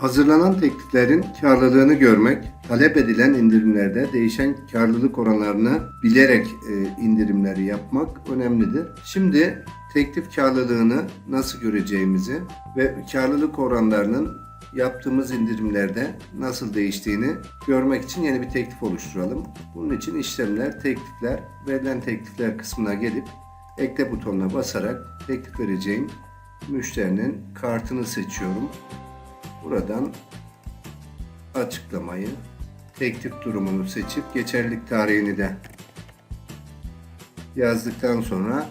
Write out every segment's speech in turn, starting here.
Hazırlanan tekliflerin karlılığını görmek, talep edilen indirimlerde değişen karlılık oranlarını bilerek e, indirimleri yapmak önemlidir. Şimdi teklif karlılığını nasıl göreceğimizi ve karlılık oranlarının yaptığımız indirimlerde nasıl değiştiğini görmek için yeni bir teklif oluşturalım. Bunun için işlemler, teklifler, verilen teklifler kısmına gelip ekle butonuna basarak teklif vereceğim müşterinin kartını seçiyorum. Buradan açıklamayı, teklif durumunu seçip geçerlilik tarihini de yazdıktan sonra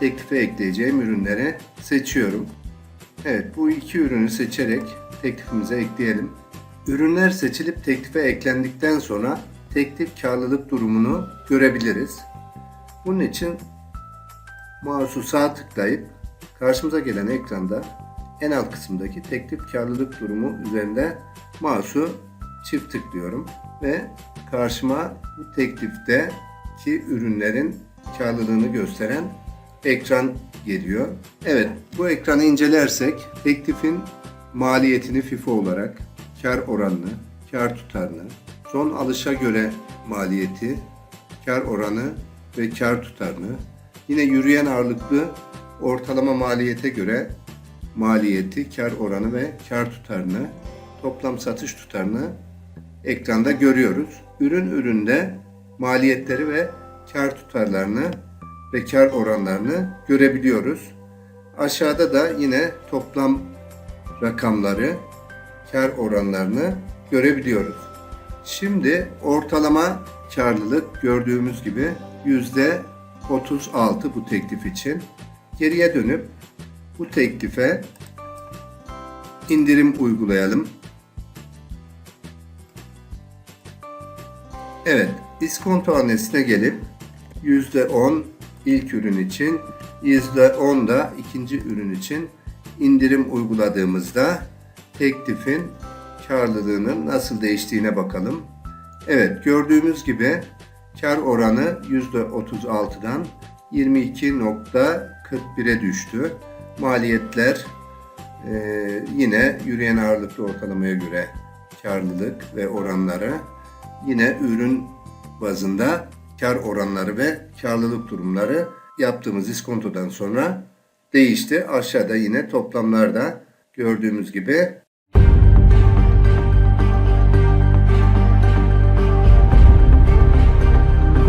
teklife ekleyeceğim ürünleri seçiyorum. Evet bu iki ürünü seçerek teklifimize ekleyelim. Ürünler seçilip teklife eklendikten sonra teklif karlılık durumunu görebiliriz. Bunun için mouse'u sağ tıklayıp karşımıza gelen ekranda en alt kısımdaki teklif karlılık durumu üzerinde mouse'u çift tıklıyorum ve karşıma bu teklifteki ürünlerin karlılığını gösteren ekran geliyor. Evet, bu ekranı incelersek teklifin maliyetini FIFO olarak, kar oranını, kar tutarını, son alışa göre maliyeti, kar oranı ve kar tutarını, yine yürüyen ağırlıklı ortalama maliyete göre maliyeti, kar oranı ve kar tutarını, toplam satış tutarını ekranda görüyoruz. Ürün üründe maliyetleri ve kar tutarlarını ve kar oranlarını görebiliyoruz. Aşağıda da yine toplam rakamları, kar oranlarını görebiliyoruz. Şimdi ortalama karlılık gördüğümüz gibi yüzde 36 bu teklif için. Geriye dönüp bu teklife indirim uygulayalım. Evet, iskonto hanesine gelip %10 ilk ürün için, %10 da ikinci ürün için indirim uyguladığımızda teklifin karlılığının nasıl değiştiğine bakalım. Evet, gördüğümüz gibi kar oranı %36'dan 22.41'e düştü. Maliyetler ee, yine yürüyen ağırlıklı ortalamaya göre karlılık ve oranları yine ürün bazında kar oranları ve karlılık durumları yaptığımız iskontodan sonra değişti. Aşağıda yine toplamlarda gördüğümüz gibi